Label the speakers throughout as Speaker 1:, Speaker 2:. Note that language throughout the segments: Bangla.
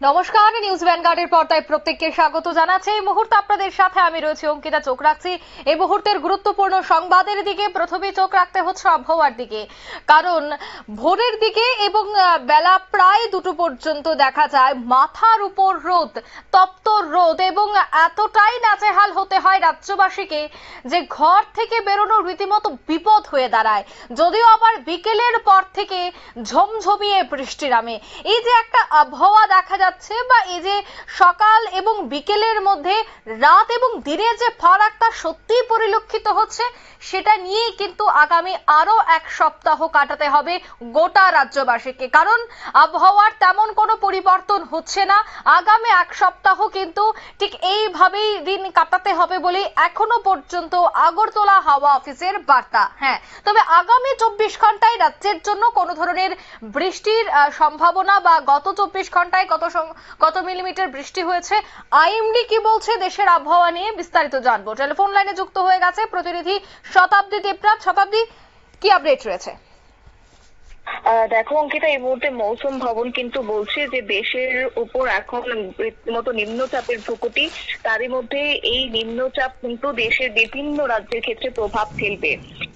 Speaker 1: নমস্কার, নিউজ ভ্যানগার্ডের পর্দায় প্রত্যেককে স্বাগত জানাচ্ছি। এই মুহূর্তে আপনাদের সাথে আমি রয়েছি অঙ্কিতা, চোখ রাখছি। এই মুহূর্তের গুরুত্বপূর্ণ সংবাদের দিকে প্রথমে চোখ রাখতে হচ্ছে আবহাওয়ার দিকে। কারণ ভোরের দিকে এবং বেলা প্রায় দুটো পর্যন্ত দেখা যায়, মাথার উপর রোদ, তপ্ত রোদ এবং এতটাই নাচেহাল হতে হয় রাজ্যবাসীকে যে ঘর থেকে বেরোনোর রীতিমতো বিপদ হয়ে দাঁড়ায়। যদিও আবার বিকেলের পর থেকে ঝমঝমিয়ে বৃষ্টি নামে। এই যে একটা আবহাওয়া দেখা যাচ্ছে বা এই যে সকাল এবং বিকেলের মধ্যে রাত এবং দিনের যে ফারাকটা সত্যিই পরিলক্ষিত হচ্ছে, সেটা নিয়েই কিন্তু আগামী আরও এক সপ্তাহ কাটাতে হবে গোটা রাজ্যবাসীকে। কারণ আবহাওয়ার তেমন কোনো পরিবর্তন হচ্ছে না। আগামী এক সপ্তাহ কিন্তু ঠিক এইভাবেই দিন কাটাতে হবে বলে এখনও পর্যন্ত আগরতলা হাওয়া অফিসের বার্তা। হ্যাঁ তবে আগামী চব্বিশ ঘন্টায় রাজ্যের জন্য কোনো ধরনের বৃষ্টির সম্ভাবনা বা গত চব্বিশ ঘন্টায় সং- কত মিলিমিটার বৃষ্টি হয়েছে? আইএমডি কি বলছে? দেশের আবহাওয়া নিয়ে বিস্তারিত জানব। টেলিফোন লাইনে যুক্ত হয়ে গেছে প্রতিনিধি শতাব্দী দেবরাত শতাব্দী, কি আপডেট রয়েছে?
Speaker 2: দেখো, অঙ্কিতা, এই মুহূর্তে মৌসুম ভবন কিন্তু বলছে যে দেশের উপর এখন রীতিমতো নিম্নচাপের প্রকৃতি তারই মধ্যে এই নিম্নচাপ কিন্তু দেশের বিভিন্ন রাজ্যের ক্ষেত্রে প্রভাব ফেলবে।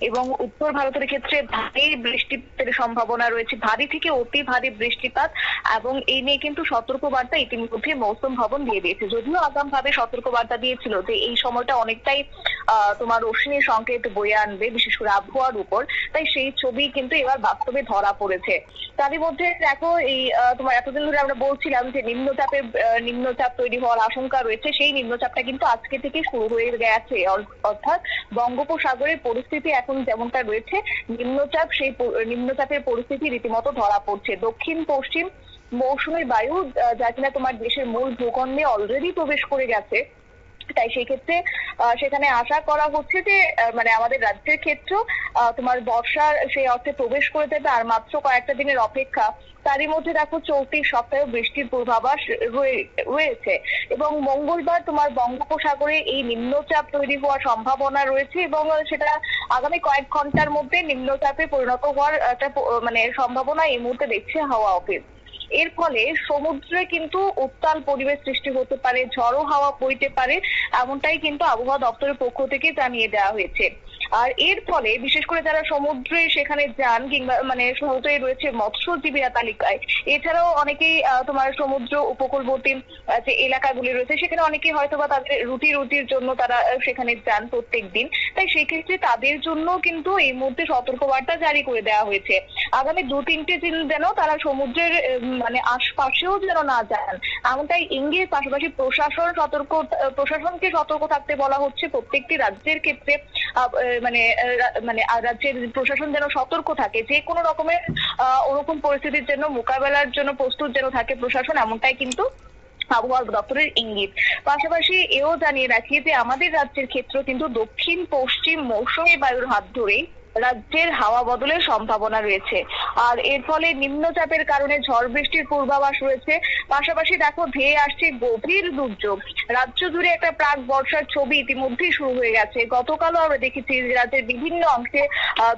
Speaker 2: এবং উত্তর ভারতের ক্ষেত্রে ভারী বৃষ্টিপাতের সম্ভাবনা রয়েছে। ভারী থেকে অতি ভারী বৃষ্টিপাত এবং এই নিয়ে কিন্তু সতর্কবার্তা ইতিমধ্যে মৌসুম ভবন দিয়ে দিয়েছে। যদিও আগাম ভাবে সতর্কবার্তা দিয়েছিল যে এই সময়টা অনেকটাই তোমার রশ্মির সংকেত বয়ে আনবে, বিশেষ করে আবহাওয়ার উপর। তাই সেই ছবি কিন্তু এবার বাস্তবে ধরা পড়েছে। তারই মধ্যে দেখো এই তোমার এতদিন ধরে আমরা বলছিলাম যে নিম্নচাপের আহ, নিম্নচাপ তৈরি হওয়ার আশঙ্কা রয়েছে। সেই নিম্নচাপটা কিন্তু আজকে থেকে শুরু হয়ে গেছে। অর্থাৎ বঙ্গোপসাগরের পরিস্থিতি এখন যেমনটা রয়েছে নিম্নচাপ সেই নিম্নচাপের পরিস্থিতি রীতিমতো ধরা পড়ছে। দক্ষিণ পশ্চিম মৌসুমী বায়ু যা কিনা তোমার দেশের মূল ভূখণ্ডে অলরেডি প্রবেশ করে গেছে। তাই সেই ক্ষেত্রে সেখানে আশা করা হচ্ছে যে মানে আমাদের রাজ্যের ক্ষেত্রেও আহ, তোমার বর্ষার সেই অর্থে প্রবেশ করে দেবে আর মাত্র কয়েকটা দিনের অপেক্ষা তারই মধ্যে দেখো চলতি সপ্তাহে বৃষ্টির পূর্বাভাস রয়ে- রয়েছে। এবং মঙ্গলবার তোমার বঙ্গোপসাগরে এই নিম্নচাপ তৈরি হওয়ার সম্ভাবনা রয়েছে এবং সেটা আগামী কয়েক ঘণ্টার মধ্যে নিম্নচাপে পরিণত হওয়ার একটা মানে সম্ভাবনা এই মুহূর্তে দেখছে হাওয়া অফিস। এর ফলে সমুদ্রে কিন্তু উত্তাল পরিবেশ সৃষ্টি হতে পারে, ঝড়ো হাওয়া বইতে পারে, এমনটাই কিন্তু আবহাওয়া দপ্তরের পক্ষ থেকে জানিয়ে দেওয়া হয়েছে। আর এর ফলে, বিশেষ করে যারা সমুদ্রে সেখানে যান কিংবা মানে সমুদ্রে রয়েছে মৎস্যজীবীরা তালিকায়, এছাড়াও অনেকেই তোমার সমুদ্র উপকূলবর্তী যে এলাকাগুলি রয়েছে, সেখানে অনেকেই হয়তো বা তাদের রুটি রুটির জন্য তারা সেখানে যান প্রত্যেক দিন তাই সেক্ষেত্রে তাদের জন্য কিন্তু এই মুহূর্তে সতর্কবার্তা জারি করে দেওয়া হয়েছে। আগামী দু তিনটে দিন যেন তারা সমুদ্রের মানে আশপাশেও যেন না যান। এমনটাই ইঙ্গিত, পাশাপাশি প্রশাসন সতর্ক, প্রশাসনকে সতর্ক থাকতে বলা হচ্ছে প্রত্যেকটি রাজ্যের ক্ষেত্রে। মানে মানে রাজ্যের প্রশাসন যেন সতর্ক থাকে, যে কোনো রকমের ওরকম পরিস্থিতির জন্য, মোকাবেলার জন্য প্রস্তুত যেন থাকে প্রশাসন, এমনটাই কিন্তু আবহাওয়া দপ্তরের ইঙ্গিত। পাশাপাশি এও জানিয়ে রাখি যে, আমাদের রাজ্যের ক্ষেত্র কিন্তু দক্ষিণ পশ্চিম মৌসুমী বায়ুর হাত ধরেই রাজ্যের হাওয়া বদলের সম্ভাবনা রয়েছে। আর এর ফলে নিম্নচাপের কারণে ঝড় বৃষ্টির পূর্বাভাস রয়েছে। পাশাপাশি দেখো, ধেয়ে আসছে গভীর দুর্যোগ। রাজ্য জুড়ে একটা প্রাক বর্ষার ছবি ইতিমধ্যেই শুরু হয়ে গেছে। গতকালও আমরা দেখেছি রাজ্যের বিভিন্ন অংশে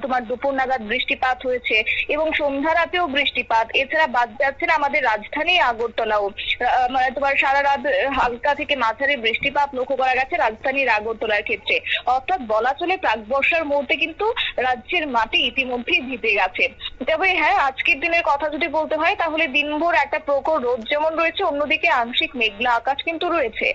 Speaker 2: তোমার দুপুর নাগাদ বৃষ্টিপাত হয়েছে এবং সন্ধ্যা রাতেও বৃষ্টিপাত। এছাড়া বাদ যাচ্ছে না আমাদের রাজধানী আগরতলাও। মানে তোমার সারা রাত হালকা থেকে মাঝারি বৃষ্টিপাত লক্ষ্য করা গেছে রাজধানীর আগরতলার ক্ষেত্রে। অর্থাৎ বলা চলে প্রাক বর্ষার মুহূর্তে কিন্তু রাজ্যের মাটি ইতিমধ্যেই ভিজে গেছে। তবে হ্যাঁ আজকের দিনের কথা যদি বলতে হয়, তাহলে দিনভর একটা প্রখর রোদ যেমন রয়েছে, অন্যদিকে আংশিক মেঘলা আকাশ কিন্তু রয়েছে।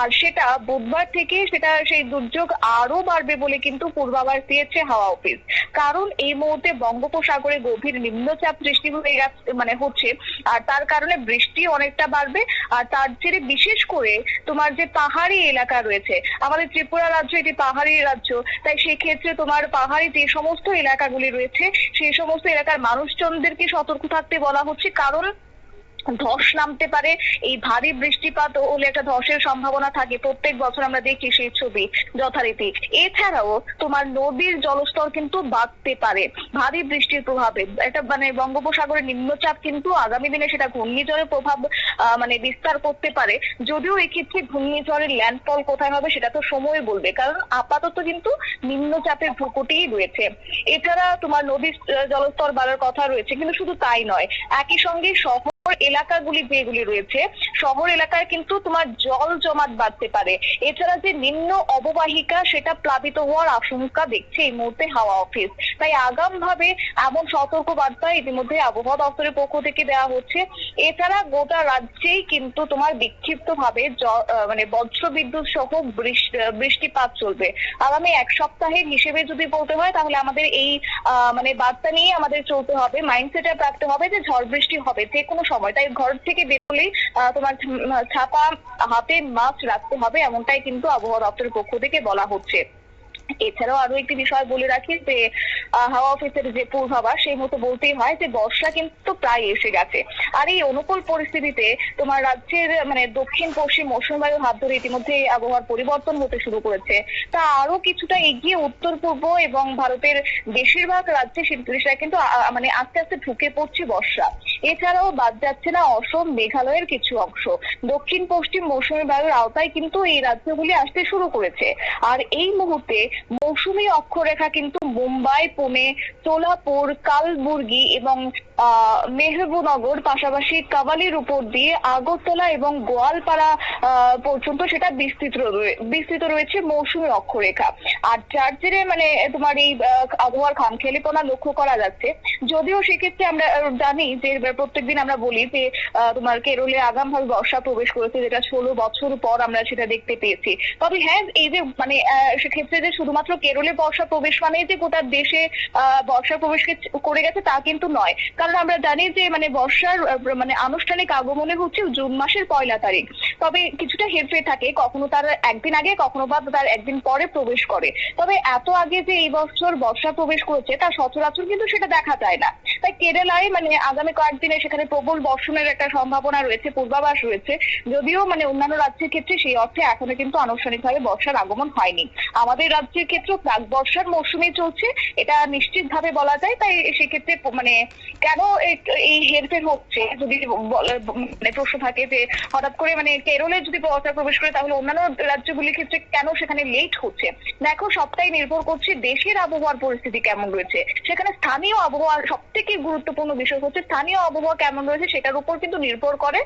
Speaker 2: আর সেটা বুধবার থেকে সেটা সেই দুর্যোগ আরও বাড়বে বলে কিন্তু পূর্বাভাস দিয়েছে হাওয়া অফিস। কারণ এই মুহূর্তে বঙ্গোপসাগরে গভীর নিম্নচাপ সৃষ্টি হয়ে গেছে মানে হচ্ছে, আর তার কারণে বৃষ্টি অনেকটা বাড়বে। আর তার জেরে বিশেষ করে তোমার যে পাহাড়ি এলাকা রয়েছে, আমাদের ত্রিপুরা রাজ্য এটি পাহাড়ি রাজ্য, তাই সেক্ষেত্রে তোমার পাহাড়ি যে সমস্ত এলাকাগুলি রয়েছে সেই সমস্ত এলাকার মানুষজনদেরকে সতর্ক থাকতে বলা হচ্ছে। কারণ ধস নামতে পারে, এই ভারী বৃষ্টিপাত হলে একটা ধসের সম্ভাবনা থাকে। প্রত্যেক বছর আমরা দেখি সেই ছবি যথারীতি। এছাড়াও তোমার নদীর জলস্তর কিন্তু বাড়তে পারে। ভারী বৃষ্টির প্রভাবে। এটা মানে বঙ্গোপসাগরের নিম্নচাপ কিন্তু আগামী দিনে সেটা ঘূর্ণিঝড়ের প্রভাব মানে বিস্তার করতে পারে। যদিও এক্ষেত্রে ঘূর্ণিঝড়ের ল্যান্ডফল কোথায় হবে সেটা তো সময় বলবে। কারণ আপাতত কিন্তু নিম্নচাপের ভূপতিই রয়েছে। এছাড়া তোমার নদীর জলস্তর বাড়ার কথা রয়েছে। কিন্তু শুধু তাই নয়, একই সঙ্গে শহর এলাকাগুলি যেগুলি রয়েছে, শহর এলাকায় কিন্তু তোমার জল জমাট বাঁধতে পারে। এছাড়া যে নিম্ন অববাহিকা, সেটা প্লাবিত হওয়ার আশঙ্কা দেখছে এই মুহূর্তে হাওয়া অফিস। তাই আগাম ভাবে এমন সতর্ক বার্তা ইতিমধ্যে আবহাওয়া দপ্তরের পক্ষ থেকে দেওয়া হচ্ছে। এছাড়া গোটা রাজ্যেই কিন্তু তোমার বিক্ষিপ্ত ভাবে মানে বজ্র বিদ্যুৎ সহ বৃষ- বৃষ্টিপাত চলবে। আগামী এক সপ্তাহের হিসেবে যদি বলতে হয়, তাহলে আমাদের এই মানে বার্তা নিয়ে আমাদের চলতে হবে। মাইন্ডসেটে রাখতে হবে যে ঝড় বৃষ্টি হবে, যে কোনো সময়। তাই ঘর থেকে বেরোলে তোমার ছাপা হাতে মাস্ক রাখতে হবে, এমনটাই কিন্তু আবহাওয়া দপ্তরের পক্ষ থেকে বলা হচ্ছে। এছাড়াও আরও একটি বিষয় বলে রাখি যে হাওয়া অফিসের যে পূর্বাভাস, সেই মতো বলতেই হয় যে বর্ষা কিন্তু প্রায় এসে গেছে। আর এই অনুকূল পরিস্থিতিতে তোমার রাজ্যের মানে দক্ষিণ, পশ্চিম, মৌসুমী বায়ুর হাত ধরে ইতিমধ্যে আবহাওয়ার পরিবর্তন হতে শুরু করেছে। তা আরও কিছুটা এগিয়ে উত্তর, পূর্ব এবং ভারতের বেশিরভাগ রাজ্যে শীতঋতুরা কিন্তু মানে আস্তে আস্তে ঢুকে পড়ছে বর্ষা। এছাড়াও বাদ যাচ্ছে না অসম, মেঘালয়ের কিছু অংশ। দক্ষিণ, পশ্চিম মৌসুমী বায়ুর আওতায় কিন্তু এই রাজ্যগুলি আসতে শুরু করেছে। আর এই মুহূর্তে মৌসুমী অক্ষরেখা কিন্তু মুম্বাই পুনে সোলাপুর কালবুর্গি এবং মেহবুবনগর পাশাপাশি কাবালির উপর দিয়ে আগরতলা এবং গোয়ালপাড়া পর্যন্ত সেটা বিস্তৃত বিস্তৃত রয়েছে মৌসুমী অক্ষরেখা। আর যার জেরে মানে তোমার এই আবহাওয়ার খামখেয়ালিপনা লক্ষ্য করা যাচ্ছে, যদিও সেক্ষেত্রে আমরা জানি যে প্রত্যেকদিন আমরা বলি যে তোমার কেরলে আগাম ভাবে বর্ষা প্রবেশ করেছে, যেটা ষোলো বছর পর আমরা সেটা দেখতে পেয়েছি। তবে হ্যাঁ এই যে মানে সেক্ষেত্রে যে শুধুমাত্র কেরলে বর্ষা প্রবেশ মানে যে গোটা দেশে বর্ষা প্রবেশ করে গেছে তা কিন্তু নয়। কারণ আমরা জানি যে মানে বর্ষার মানে আনুষ্ঠানিক আগমনে হচ্ছে জুন মাসের পয়লা তারিখ। তবে কিছুটা হেরফের থাকে, কখনো তার একদিন আগে, কখনো বা তার একদিন পরে প্রবেশ করে। তবে এত আগে যে এই বছর বর্ষা প্রবেশ করেছে তা সচরাচর কিন্তু সেটা দেখা যায় না। তাই কেরালায় মানে আগামী কয়েকদিনে সেখানে প্রবল বর্ষণের একটা সম্ভাবনা রয়েছে, পূর্বাভাস রয়েছে। যদিও মানে অন্যান্য রাজ্যের ক্ষেত্রে সেই অর্থে এখনও কিন্তু আনুষ্ঠানিকভাবে বর্ষার আগমন হয়নি। আমাদের রাজ্যের ক্ষেত্রেও প্রাক বর্ষার মৌসুমে চলছে, এটা নিশ্চিতভাবে বলা যায়। তাই সেক্ষেত্রে মানে কেন এই হেরফের হচ্ছে, যদি মানে প্রশ্ন থাকে যে হঠাৎ করে মানে কেরলে যদি বর্ষা প্রবেশ করে, তাহলে অন্যান্য রাজ্যগুলির ক্ষেত্রে কেন সেখানে লেট হচ্ছে? দেখো, সবটাই নির্ভর করছে দেশের আবহাওয়ার পরিস্থিতি কেমন রয়েছে। সেখানে স্থানীয় আবহাওয়ার সব থেকে গুরুত্বপূর্ণ বিষয় হচ্ছে, স্থানীয় আবহাওয়া কেমন রয়েছে সেটার উপর কিন্তু নির্ভর করে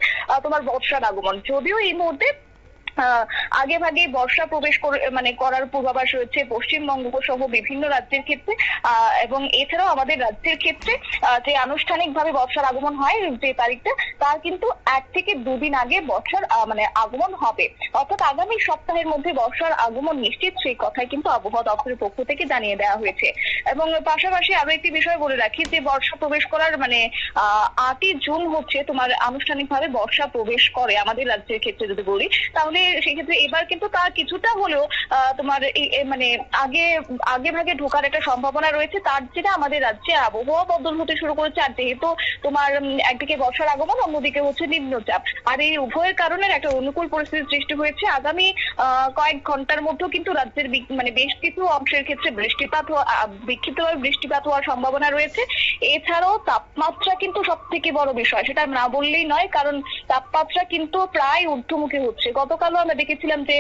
Speaker 2: তোমার বর্ষার আগমন। যদিও এই মুহূর্তে আগে ভাগে বর্ষা প্রবেশ মানে করার পূর্বাভাস রয়েছে পশ্চিমবঙ্গ সহ বিভিন্ন রাজ্যের ক্ষেত্রে। এবং এছাড়াও আমাদের রাজ্যের ক্ষেত্রে যে আনুষ্ঠানিকভাবে বর্ষার আগমন হয় যে তারিখটা তার কিন্তু এক থেকে দুদিন আগে বর্ষার মানে আগমন হবে। অর্থাৎ আগামী সপ্তাহের মধ্যে বর্ষার আগমন নিশ্চিত সেই কথাই কিন্তু আবহাওয়া দপ্তরের পক্ষ থেকে জানিয়ে দেওয়া হয়েছে। এবং পাশাপাশি আরও একটি বিষয় বলে রাখি যে বর্ষা প্রবেশ করার মানে আটই জুন হচ্ছে তোমার আনুষ্ঠানিকভাবে বর্ষা প্রবেশ করে আমাদের রাজ্যের ক্ষেত্রে যদি বলি, তাহলে সেক্ষেত্রে এবার কিন্তু তা কিছুটা হলেও তোমার মানে আগে আগে ভাগে ঢোকার একটা সম্ভাবনা রয়েছে। তার জেরে আমাদের রাজ্যে আবহাওয়া বদল হতে শুরু করেছে। আর যেহেতু তোমার একদিকে বর্ষার আগমন, অন্যদিকে হচ্ছে নিম্নচাপ। আর এই উভয়ের কারণে একটা অনুকূল পরিস্থিতির সৃষ্টি হয়েছে। আগামী কয়েক ঘণ্টার মধ্যেও কিন্তু রাজ্যের মানে বেশ কিছু অংশের ক্ষেত্রে বৃষ্টিপাত বিক্ষিপ্তভাবে বৃষ্টিপাত হওয়ার সম্ভাবনা রয়েছে। এছাড়াও তাপমাত্রা কিন্তু সব থেকে বড় বিষয়। সেটা না বললেই নয়, কারণ তাপমাত্রা কিন্তু প্রায় ঊর্ধ্বমুখী হচ্ছে। গতকালও আমরা দেখেছিলাম যে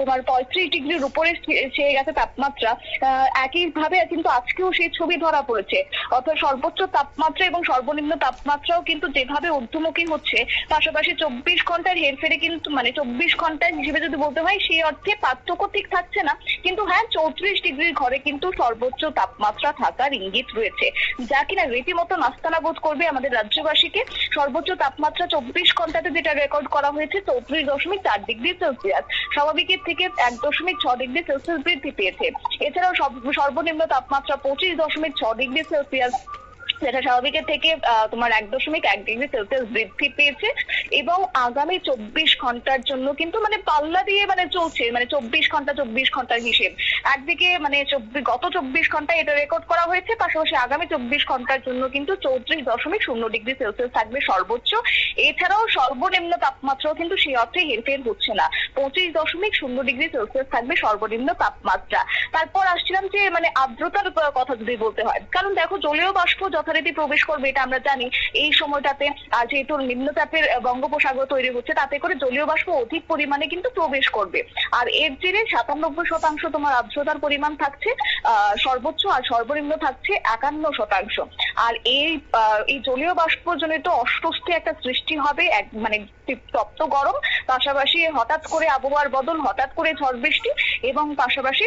Speaker 2: তোমার পঁয়ত্রিশ ডিগ্রির উপরে ছেয়ে গেছে তাপমাত্রা আহ, একইভাবে কিন্তু আজকেও সেই ছবি ধরা পড়েছে। অর্থাৎ সর্বোচ্চ তাপমাত্রা এবং সর্বনিম্ন তাপমাত্রাও কিন্তু যেভাবে ঊর্ধ্বমুখী হচ্ছে পাশাপাশি চব্বিশ ঘণ্টার হেরফেরে কিন্তু মানে চব্বিশ ঘণ্টার হিসেবে যদি বলতে হয় সেই অর্থে পার্থক্য ঠিক থাকছে না। কিন্তু হ্যাঁ চৌত্রিশ ডিগ্রির ঘরে কিন্তু সর্বোচ্চ তাপমাত্রা থাকার ইঙ্গিত রয়েছে। যা কিনা রীতিমতো নাস্তানা বোধ করবে আমাদের রাজ্যবাসীকে। সর্বোচ্চ তাপমাত্রা চব্বিশ ঘন্টাতে যেটা রেকর্ড করা হয়েছে চৌত্রিশ দশমিক চার ডিগ্রি। সেলসিয়াস, স্বাভাবিকের থেকে এক দশমিক ছ ডিগ্রি সেলসিয়াস বৃদ্ধি পেয়েছে। এছাড়াও সর্বনিম্ন তাপমাত্রা পঁচিশ দশমিক ছ ডিগ্রি সেলসিয়াস যেটা স্বাভাবিকের থেকে তোমার এক দশমিক এক ডিগ্রি সেলসিয়াস বৃদ্ধি পেয়েছে এবং আগামী চব্বিশ ঘণ্টার জন্য কিন্তু মানে পাল্লা দিয়ে মানে চলছে মানে চব্বিশ ঘণ্টা, চব্বিশ ঘণ্টার হিসেব। একদিকে মানে গত চব্বিশ ঘন্টায় এটা রেকর্ড করা হয়েছে, পাশাপাশি আগামী চব্বিশ ঘণ্টার জন্য কিন্তু চৌত্রিশ দশমিক শূন্য ডিগ্রি সেলসিয়াস থাকবে সর্বোচ্চ। এছাড়াও সর্বনিম্ন তাপমাত্রাও কিন্তু সেই অর্থে হেরফের হচ্ছে না। পঁচিশ দশমিক শূন্য ডিগ্রি সেলসিয়াস থাকবে সর্বনিম্ন তাপমাত্রা। তারপর আসছিলাম যে মানে আর্দ্রতার কথা যদি বলতে হয়, কারণ দেখো জলীয় বাষ্প যথারীতি যথারীতি প্রবেশ করবে, এটা আমরা জানি। এই সময়টাতে যেহেতু নিম্নচাপের বঙ্গোপসাগর তৈরি হচ্ছে, তাতে করে জলীয় বাষ্প অধিক পরিমাণে কিন্তু প্রবেশ করবে। আর এর জেরে সাতানব্বই শতাংশ তোমার আর্দ্রতার পরিমাণ থাকছে সর্বোচ্চ আর সর্বনিম্ন থাকছে একান্ন শতাংশ। আর এই এই জলীয় বাষ্পজনিত অস্বস্তি একটা সৃষ্টি হবে, এক মানে তপ্ত গরম। পাশাপাশি হঠাৎ করে আবহাওয়ার বদল, হঠাৎ করে ঝড় বৃষ্টি এবং পাশাপাশি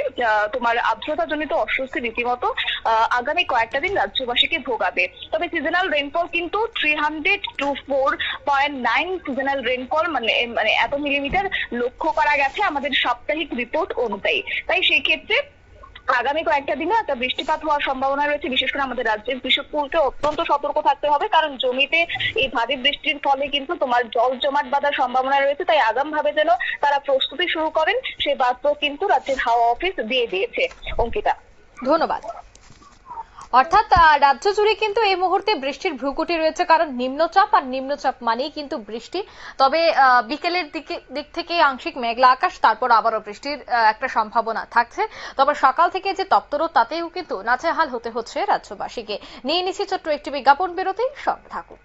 Speaker 2: তোমার আর্দ্রতাজনিত অস্বস্তি রীতিমতো আগামী কয়েকটা দিন রাজ্যবাসীকে ভোগাবে। তবে সিজনাল রেনফল কিন্তু three hundred two four point nine seasonal rainfall মানে মানে এত মিলিমিটার লক্ষ্য করা গেছে আমাদের সাপ্তাহিক রিপোর্ট অনুযায়ী। তাই সেই ক্ষেত্রে আগামী কয়েকটা দিনে একটা বৃষ্টিপাত হওয়ার সম্ভাবনা রয়েছে, বিশেষ করে আমাদের রাজ্যের কৃষককুলকে অত্যন্ত সতর্ক থাকতে হবে, কারণ জমিতে এই ভারী বৃষ্টির ফলে কিন্তু তোমার জল জমাট বাঁধার সম্ভাবনা রয়েছে, তাই আগাম ভাবে যেন তারা প্রস্তুতি শুরু করেন সেই বার্তাও কিন্তু রাজ্যের হাওয়া অফিস দিয়ে দিয়েছে। অঙ্কিতা।
Speaker 1: ধন্যবাদ। অর্থাৎ রাজ্য জুড়ে কিন্তু এই মুহূর্তে বৃষ্টির ভ্রুকুটি রয়েছে, কারণ নিম্নচাপ আর নিম্নচাপ মানেই কিন্তু বৃষ্টি। তবে বিকেলের দিকে, দিক থেকে আংশিক মেঘলা আকাশ, তারপর আবারও বৃষ্টির একটা সম্ভাবনা থাকছে। তবে সকাল থেকে যে তপ্তর তাতেও কিন্তু নাচেহাল হতে হচ্ছে রাজ্যবাসীকে। নিয়ে নিচ্ছি ছোট্ট একটি বিজ্ঞাপন বিরতি সব থাকুন।